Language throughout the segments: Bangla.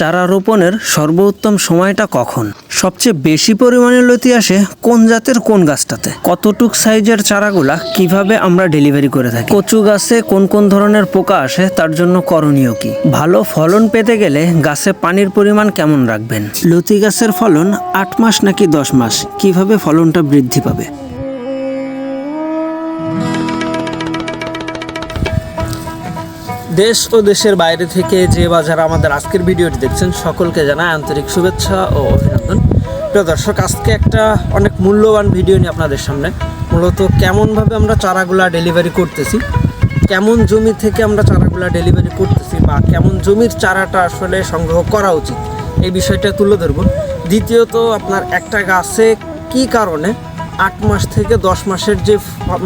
চারা রোপণের সর্বোত্তম সময়টা কখন? সবচেয়ে বেশি পরিমাণে লতি আসে কোন জাতের কোন গাছটাতে? কতটুক সাইজের চারাগুলা কীভাবে আমরা ডেলিভারি করে থাকি? কচু গাছে কোন কোন ধরনের পোকা আসে, তার জন্য করণীয় কি? ভালো ফলন পেতে গেলে গাছে পানির পরিমাণ কেমন রাখবেন? লতি গাছের ফলন আট মাস নাকি দশ মাস? কীভাবে ফলনটা বৃদ্ধি পাবে? দেশ ও দেশের বাইরে থেকে যে বাজার আমাদের আজকের ভিডিওটি দেখছেন, সকলকে জানাই আন্তরিক শুভেচ্ছা ও অভিনন্দন। প্রিয় দর্শক, আজকে একটা অনেক মূল্যবান ভিডিও নিয়ে আপনাদের সামনে। মূলত কেমনভাবে আমরা চারাগুলা ডেলিভারি করতেছি, কেমন জমি থেকে আমরা চারাগুলা ডেলিভারি করতেছি বা কেমন জমির চারাটা আসলে সংগ্রহ করা উচিত, এই বিষয়টা তুলে ধরবো। দ্বিতীয়ত, আপনার একটা গাছে কি কারণে আট মাস থেকে দশ মাসের যে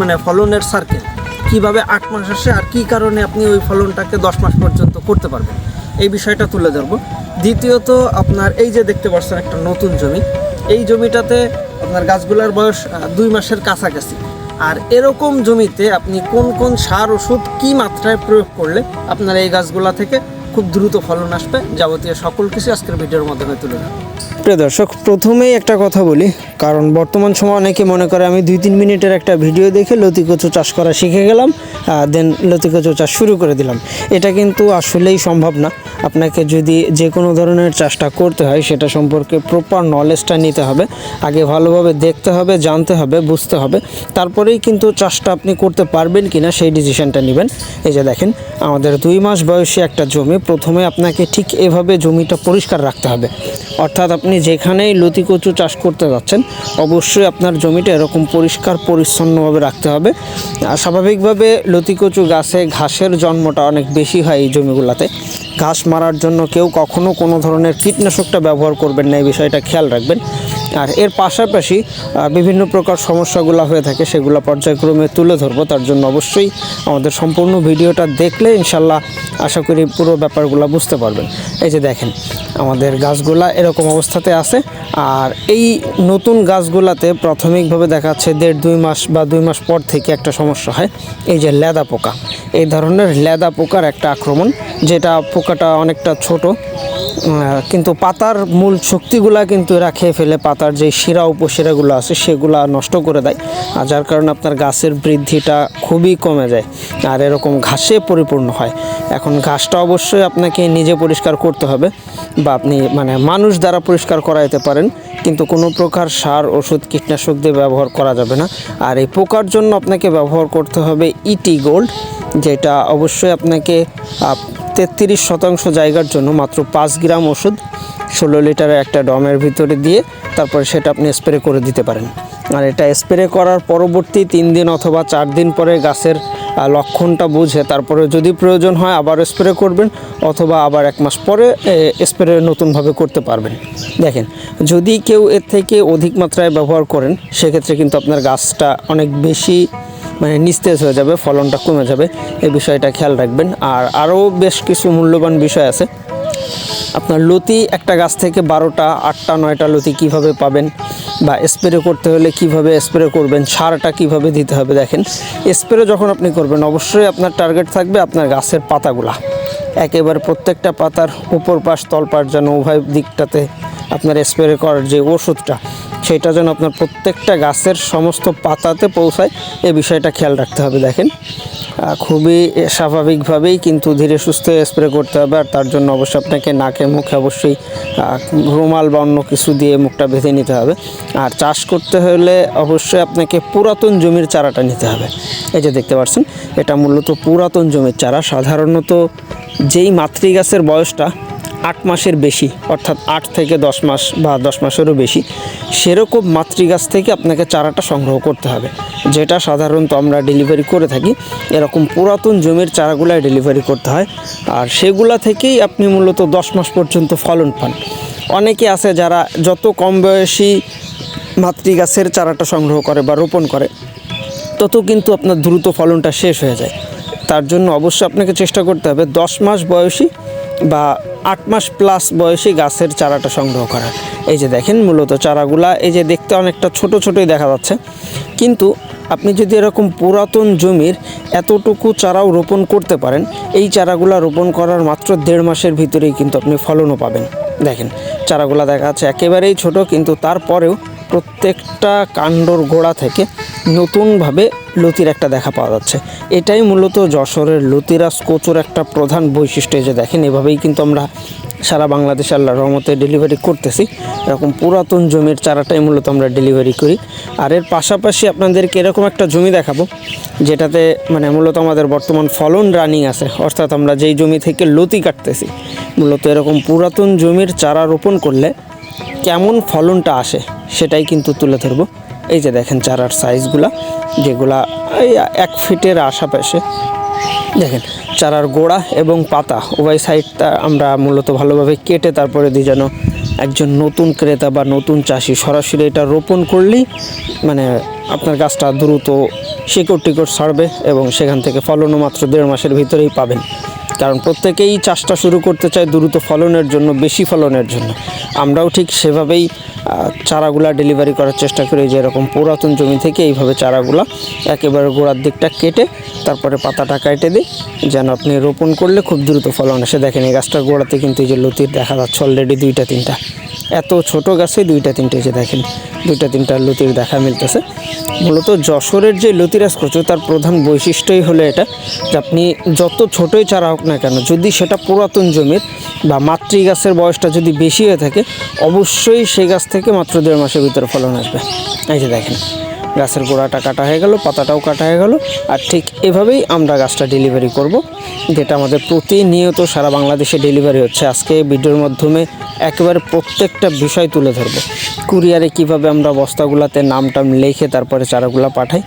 মানে ফলনের সার্কেল কীভাবে আট মাস আসে আর কি কারণে আপনি ওই ফলনটাকে দশ মাস পর্যন্ত করতে পারবেন, এই বিষয়টা তুলে ধরবো। দ্বিতীয়ত, আপনার এই যে দেখতে পাচ্ছেন একটা নতুন জমি, এই জমিটাতে আপনার গাছগুলোর বয়স দুই মাসের কাছাকাছি। আর এরকম জমিতে আপনি কোন কোন সার, ওষুধ কি মাত্রায় প্রয়োগ করলে আপনার এই গাছগুলা থেকে খুব দ্রুত ফলন আসবে, যাবতীয় সকল কিছু আজকের ভিডিওর মাধ্যমে তুলে ধরবো। প্রিয় দর্শক, প্রথমেই একটা কথা বলি, কারণ বর্তমান সময় অনেকে মনে করে আমি দুই তিন মিনিটের একটা ভিডিও দেখে লতি কচু চাষ করা শিখে গেলাম দেন লতি কচু চাষ শুরু করে দিলাম। এটা কিন্তু আসলেই সম্ভব না। আপনাকে যদি যে কোনো ধরনের চাষটা করতে হয়, সেটা সম্পর্কে প্রপার নলেজটা নিতে হবে, আগে ভালোভাবে দেখতে হবে, জানতে হবে, বুঝতে হবে। তারপরেই কিন্তু চাষটা আপনি করতে পারবেন কি না সেই ডিসিশনটা নেবেন। এই যে দেখেন, আমাদের দুই মাস বয়সী একটা জমি, প্রথমে আপনাকে ঠিক এভাবে জমিটা পরিষ্কার রাখতে হবে। অর্থাৎ আপনি যেখানেই লতি কচু চাষ করতে যাচ্ছেন, অবশ্যই আপনার জমিটা এরকম পরিষ্কার, পরিচ্ছন্নভাবে রাখতে হবে। আর স্বাভাবিকভাবে লতি কচু গাছে ঘাসের জন্মটা অনেক বেশি হয় এই জমিগুলোতে। ঘাস মারার জন্য কেউ কখনো কোনো ধরনের কীটনাশকটা ব্যবহার করবেন না, এই বিষয়টা খেয়াল রাখবেন। আর এর পাশাপাশি বিভিন্ন প্রকার সমস্যাগুলো হয়ে থাকে, সেগুলো পর্যায়ক্রমে তুলে ধরবো, তার জন্য অবশ্যই আমাদের সম্পূর্ণ ভিডিওটা দেখলে ইনশাল্লাহ আশা করি পুরো ব্যাপারগুলো বুঝতে পারবেন। এই যে দেখেন, আমাদের গাছগুলা এরকম অবস্থাতে আছে, আর এই নতুন গাছগুলাতে প্রাথমিকভাবে দেখা যাচ্ছে দেড় দুই মাস বা দুই মাস পর থেকে একটা সমস্যা হয়, এই যে লেদা পোকা। এই ধরনের লেদা পোকার একটা আক্রমণ, যেটা পোকাটা অনেকটা ছোট কিন্তু পাতার মূল শক্তিগুলা কিন্তু এরা খেয়ে ফেলে, পাতার যে শিরা উপশিরাগুলো আছে সেগুলা নষ্ট করে দেয়। আর যার কারণে আপনার গাছের বৃদ্ধিটা খুবই কমে যায় আর এরকম ঘাসে পরিপূর্ণ হয়। এখন ঘাসটা অবশ্যই আপনাকে নিজে পরিষ্কার করতে হবে বা আপনি মানে মানুষ দ্বারা পরিষ্কার করাইতে পারেন, কিন্তু কোনো প্রকার সার, ওষুধ, কীটনাশক দিয়ে ব্যবহার করা যাবে না। আর এই পোকার জন্য আপনাকে ব্যবহার করতে হবে ইটি গোল্ড যেটা অবশ্যই আপনাকে তেত্রিশ শতাংশ জায়গার জন্য মাত্র পাঁচ গ্রাম ওষুধ, ষোলো লিটারের একটা ডমের ভিতরে দিয়ে তারপরে সেটা আপনি স্প্রে করে দিতে পারেন। আর এটা স্প্রে করার পরবর্তী তিন দিন অথবা চার দিন পরে গাছের লক্ষণটা বুঝে, তারপরে যদি প্রয়োজন হয় আবার স্প্রে করবেন অথবা আবার এক মাস পরে স্প্রে নতুনভাবে করতে পারবেন। দেখেন, যদি কেউ এর থেকে অধিক মাত্রায় ব্যবহার করেন, সেক্ষেত্রে কিন্তু আপনার গাছটা অনেক বেশি মানে নিস্তেজ হয়ে যাবে, ফলনটা কমে যাবে। এই বিষয়টা খেয়াল রাখবেন। আর আরও বেশ কিছু মূল্যবান বিষয় আছে। আপনার লতি, একটা গাছ থেকে বারোটা, আটটা, নয়টা লতি কীভাবে পাবেন বা স্প্রে করতে হলে কীভাবে স্প্রে করবেন, সারটা কীভাবে দিতে হবে দেখেন। স্প্রে যখন আপনি করবেন, অবশ্যই আপনার টার্গেট থাকবে আপনার গাছের পাতাগুলা। একেবারে প্রত্যেকটা পাতার উপর পাশ তলপাশ যেন উভয় দিকটাতে আপনার স্প্রে করার যে ওষুধটা সেটা যেন আপনার প্রত্যেকটা গাছের সমস্ত পাতাতে পৌঁছায় এ বিষয়টা খেয়াল রাখতে হবে, দেখেন। খুবই স্বাভাবিকভাবেই কিন্তু ধীরে সুস্থ স্প্রে করতে হবে, আর তার জন্য অবশ্যই আপনাকে নাকে মুখে অবশ্যই রুমাল বা অন্য কিছু দিয়ে মুখটা বেঁধে নিতে হবে। আর চাষ করতে হলে অবশ্যই আপনাকে পুরাতন জমির চারাটা নিতে হবে। এই যে দেখতে পাচ্ছেন, এটা মূলত পুরাতন জমির চারা। সাধারণত যেই মাতৃগাছের বয়সটা আট মাসের বেশি, অর্থাৎ আট থেকে দশ মাস বা দশ মাসেরও বেশি, সেরকম মাতৃগাছ থেকে আপনাকে চারাটা সংগ্রহ করতে হবে। যেটা সাধারণত আমরা ডেলিভারি করে থাকি, এরকম পুরাতন জমির চারাগুলাই ডেলিভারি করতে হয়। আর সেগুলা থেকেই আপনি মূলত দশ মাস পর্যন্ত ফলন পান। অনেকে আছে যারা যত কম বয়সী মাতৃগাছের চারাটা সংগ্রহ করে বা রোপণ করে, তত কিন্তু আপনার দ্রুত ফলনটা শেষ হয়ে যায়। তার জন্য অবশ্যই আপনাকে চেষ্টা করতে হবে দশ মাস বয়সী বা আট মাস প্লাস বয়সী গাছের চারাটা সংগ্রহ করার এই যে দেখেন মূলত চারাগুলা, এই যে দেখতে অনেকটা ছোট ছোটই দেখা যাচ্ছে। কিন্তু আপনি যদি এরকম পুরাতন জমির এতটুকু চারাও রোপণ করতে পারেন, এই চারাগুলা রোপণ করার মাত্র দেড় মাসের ভিতরেই কিন্তু আপনি ফলনও পাবেন। দেখেন, চারাগুলা দেখা যাচ্ছে একেবারেই ছোট, কিন্তু তারপরেও প্রত্যেকটা কাণ্ডর গোড়া থেকে নতুনভাবে লতির একটা দেখা পাওয়া যাচ্ছে। এটাই মূলত যশোরের লতিরাজ কচুর একটা প্রধান বৈশিষ্ট্য যে দেখেন, এভাবেই কিন্তু আমরা সারা বাংলাদেশ আল্লাহ রহমতে ডেলিভারি করতেছি। এরকম পুরাতন জমির চারাটাই মূলত আমরা ডেলিভারি করি। আর এর পাশাপাশি আপনাদেরকে এরকম একটা জমি দেখাবো, যেটাতে মানে মূলত আমাদের বর্তমান ফলন রানিং আছে। অর্থাৎ আমরা যেই জমি থেকে লতি কাটতেছি, মূলত এরকম পুরাতন জমির চারা রোপণ করলে কেমন ফলনটা আসে সেটাই কিন্তু তুলে ধরবো। এই যে দেখেন চারার সাইজগুলা যেগুলা এই এক ফিটের আশাপাশে। দেখেন, চারার গোড়া এবং পাতা, উভয় সাইডটা আমরা মূলত ভালোভাবে কেটে তারপরে দিই যেন একজন নতুন ক্রেতা বা নতুন চাষি সরাসরি এটা রোপণ করলেই মানে আপনার গাছটা দ্রুত শিকড় টিকড় ছাড়বে এবং সেখান থেকে ফলনও মাত্র দেড় মাসের ভিতরেই পাবেন। কারণ প্রত্যেকেই চাষটা শুরু করতে চায় দ্রুত ফলনের জন্য, বেশি ফলনের জন্য। আমরাও ঠিক সেভাবেই চারাগুলো ডেলিভারি করার চেষ্টা করি যে এরকম পুরাতন জমি থেকে এইভাবে চারাগুলা একেবারে গোড়ার দিকটা কেটে, তারপরে পাতাটা কেটে দিই, যেন আপনি রোপণ করলে খুব দ্রুত ফলন আসে। দেখেন এই গাছটার গোড়াতে কিন্তু এই যে লতির দেখা যাচ্ছে অলরেডি দুইটা, তিনটা। এত ছোট গাছে দুইটা, তিনটে যে দেখেন, দুইটা, তিনটা লতির দেখা মিলতেছে। মূলত যশোরের যে লতিরাজ কচু, তার প্রধান বৈশিষ্ট্যই হলো এটা, যে আপনি যত ছোটই চারা হোক না কেন, যদি সেটা পুরাতন জমির বা মাতৃ গাছের বয়সটা যদি বেশি হয়ে থাকে, অবশ্যই সেই গাছ থেকে মাত্র দেড় মাসের ভিতরে ফলন আসবে। এই যে দেখেন গাছের গোড়াটা কাটা হয়ে গেল, পাতাটাও কাটা হয়ে গেল। আর ঠিক এভাবেই আমরা গাছটা ডেলিভারি করব, যেটা আমাদের প্রতিনিয়ত সারা বাংলাদেশে ডেলিভারি হচ্ছে। আজকে ভিডিওর মাধ্যমে একেবারে প্রত্যেকটা বিষয় তুলে ধরবো। কুরিয়ারে কীভাবে আমরা বস্তাগুলাতে নাম টাম লিখে তারপরে চারাগুলা পাঠাই,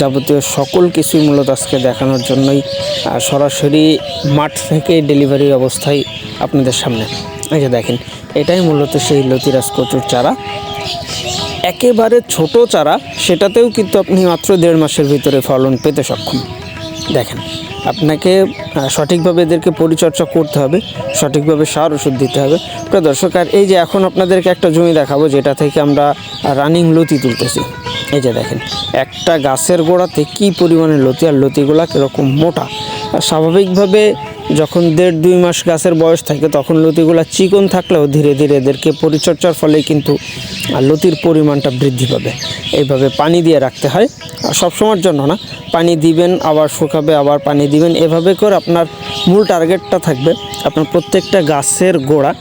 যাবতীয় সকল কিছুই মূলত আজকে দেখানোর জন্যই সরাসরি মাঠ থেকে ডেলিভারি অবস্থায় আপনাদের সামনে। এই যে দেখেন, এটাই মূলত সেই লতিরাজ কচুর চারা। একেবারে ছোট চারা, সেটাতেও কিন্তু আপনি মাত্র দেড় মাসের ভিতরে ফলন পেতে সক্ষম। দেখেন, আপনাকে সঠিকভাবে এদেরকে পরিচর্যা করতে হবে, সঠিকভাবে সার ওষুধ দিতে হবে। প্রিয় দর্শক, আর এই যে এখন আপনাদেরকে একটা জমি দেখাবো, যেটা থেকে আমরা রানিং লতি তুলতেছি। এই যে দেখেন, একটা গাছের গোড়াতে কি পরিমাণে লতি, আর লতিগুলা কীরকম মোটা? স্বাভাবিকভাবে যখন দেড় দুই মাস গাছের বয়স থাকে, তখন লতিগুলা চিকন থাকলেও ধীরে ধীরে এদেরকে পরিচর্যার ফলে কিন্তু লতির পরিমাণটা বৃদ্ধি পাবে। এইভাবে পানি দিয়ে রাখতে হয়। আর সবসময়ের জন্য না, পানি দিবেন, আবার শুকাবে, আবার পানি দিবেন, এভাবে করে আপনার মূল টার্গেটটা থাকবে আপনার প্রত্যেকটা গাছের গোড়া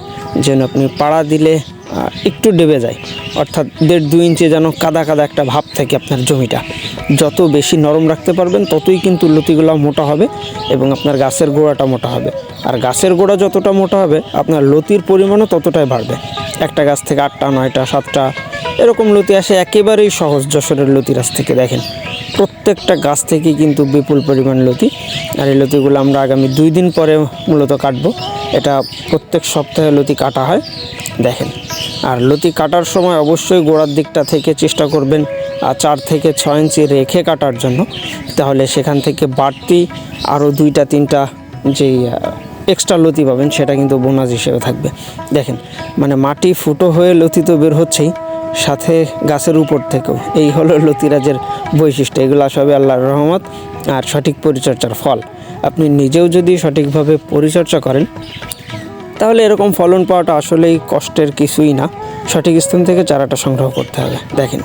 যেন আপনি পাড়া দিলে একটু ডেবে যায়। অর্থাৎ দেড় দুই ইঞ্চি যেন কাদা কাদা একটা ভাব থাকে আপনার জমিটা। যত বেশি নরম রাখতে পারবেন, ততই কিন্তু লতিগুলো মোটা হবে এবং আপনার গাছের গোড়াটা মোটা হবে। আর গাছের গোড়া যতটা মোটা হবে, আপনার লতির পরিমাণও ততটাই বাড়বে। একটা গাছ থেকে আটটা, নয়টা, সাতটা, এরকম লতি আসে একেবারেই সহজ যশোরের লতি গাছ থেকে দেখেন। প্রত্যেকটা গাছ থেকেই কিন্তু বিপুল পরিমাণ লতি। আর এই লতিগুলো আমরা আগামী দুই দিন পরে মূলত কাটবো। এটা প্রত্যেক সপ্তাহে লতি কাটা হয়, দেখেন। আর লতি কাটার সময় অবশ্যই গোড়ার দিকটা থেকে চেষ্টা করবেন চার থেকে ছয় ইঞ্চি রেখে কাটার জন্য। তাহলে সেখান থেকে বাড়তি আরও দুইটা, তিনটা যেই এক্সট্রা লতি পাবেন, সেটা কিন্তু বোনাস হিসেবে থাকবে। দেখেন মানে মাটি ফুটো হয়ে লতি তো বের হচ্ছেই, সাথে গাছের উপর থেকেও। এই হলো লতিরাজের বৈশিষ্ট্য। এগুলো সবই আল্লাহর রহমত আর সঠিক পরিচর্যার ফল। আপনি নিজেও যদি সঠিকভাবে পরিচর্যা করেন, তাহলে এরকম ফলন পাওয়াটা আসলেই কষ্টের কিছুই না। সঠিক স্থান থেকে চারাটা সংগ্রহ করতে হবে। দেখেন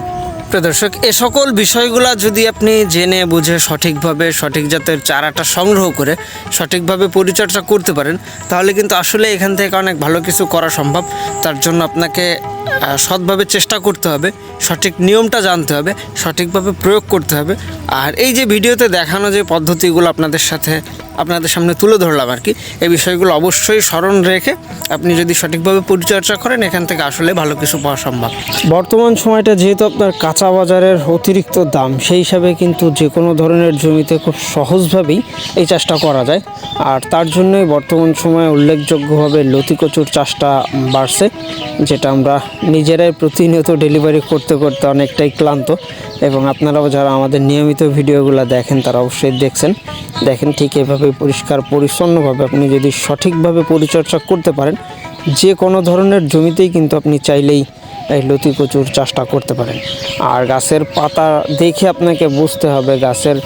প্রিয় দর্শক এ সকল বিষয়গুলো যদি আপনি জেনে, বুঝে, সঠিকভাবে, সঠিক জাতের চারাটা সংগ্রহ করে, সঠিকভাবে পরিচর্যা করতে পারেন, তাহলে কিন্তু আসলে এখান থেকে অনেক ভালো কিছু করা সম্ভব। তার জন্য আপনাকে সৎভাবে চেষ্টা করতে হবে, সঠিক নিয়মটা জানতে হবে, সঠিকভাবে প্রয়োগ করতে হবে। আর এই যে ভিডিওতে দেখানো যে পদ্ধতিগুলো আপনাদের সাথে আপনাদের সামনে তুলে ধরলাম আর কি। এই বিষয়গুলো অবশ্যই স্মরণ রেখে আপনি যদি সঠিকভাবে পরিচর্যা করেন, এখান থেকে আসলে ভালো কিছু পাওয়া সম্ভব। বর্তমান সময়টা যেহেতু আপনার কাঁচা বাজারের অতিরিক্ত দাম, সেই হিসাবে কিন্তু যে কোনো ধরনের জমিতে খুব সহজভাবেই এই চাষটা করা যায়। আর তার জন্যই বর্তমান সময়ে উল্লেখযোগ্যভাবে লতি কচুর চাষটা বাড়ছে, যেটা আমরা নিজেরাই প্রতিনিয়ত ডেলিভারি করতে করতে অনেকটাই ক্লান্ত। এবং আপনারাও যারা আমাদের নিয়মিত ভিডিওগুলো দেখেন, তারা অবশ্যই দেখছেন। দেখেন ঠিক এভাবে পরিষ্কার, পরিচ্ছন্নভাবে আপনি যদি সঠিকভাবে পরিচর্যা করতে পারেন, যে কোনো ধরনের জমিতেই কিন্তু আপনি চাইলেই এই লতি কচুর চাষটা করতে পারেন। আর গাছের পাতা দেখে আপনাকে বুঝতে হবে গাছের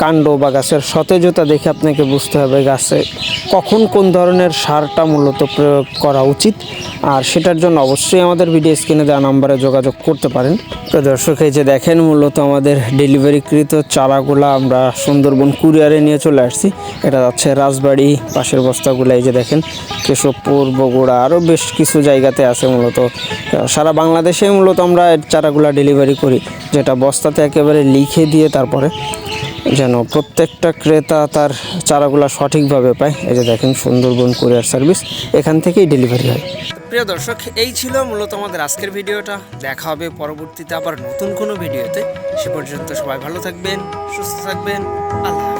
কাণ্ড বা গাছের সতেজতা দেখে আপনাকে বুঝতে হবে গাছে কখন কোন ধরনের সারটা মূলত প্রয়োগ করা উচিত। আর সেটার জন্য অবশ্যই আমাদের ভিডিও স্ক্রিনে দেওয়া নাম্বারে যোগাযোগ করতে পারেন। তো দর্শক, এই যে দেখেন মূলত আমাদের ডেলিভারিকৃত চারাগুলো আমরা সুন্দরবন কুরিয়ারে নিয়ে চলে আসছি। এটা যাচ্ছে রাজবাড়ি, পাশের বস্তাগুলো, এই যে দেখেন কেশবপুর, বগুড়া আরও বেশ কিছু জায়গাতে আছে মূলত। সারা বাংলাদেশে মূলত আমরা এর চারাগুলো ডেলিভারি করি, যেটা বস্তাতে একেবারে লিখে দিয়ে তারপরে যেন প্রত্যেকটা ক্রেতা তার চারাগুলো সঠিকভাবে পায়। এই যে দেখেন সুন্দরবন কুরিয়ার সার্ভিস এখান থেকেই ডেলিভারি হয়। প্রিয় দর্শক, এই ছিল মূলত আমাদের আজকের ভিডিওটা। দেখা হবে পরবর্তীতে আবার নতুন কোনো ভিডিওতে। সে পর্যন্ত সবাই ভালো থাকবেন, সুস্থ থাকবেন। আল্লাহ।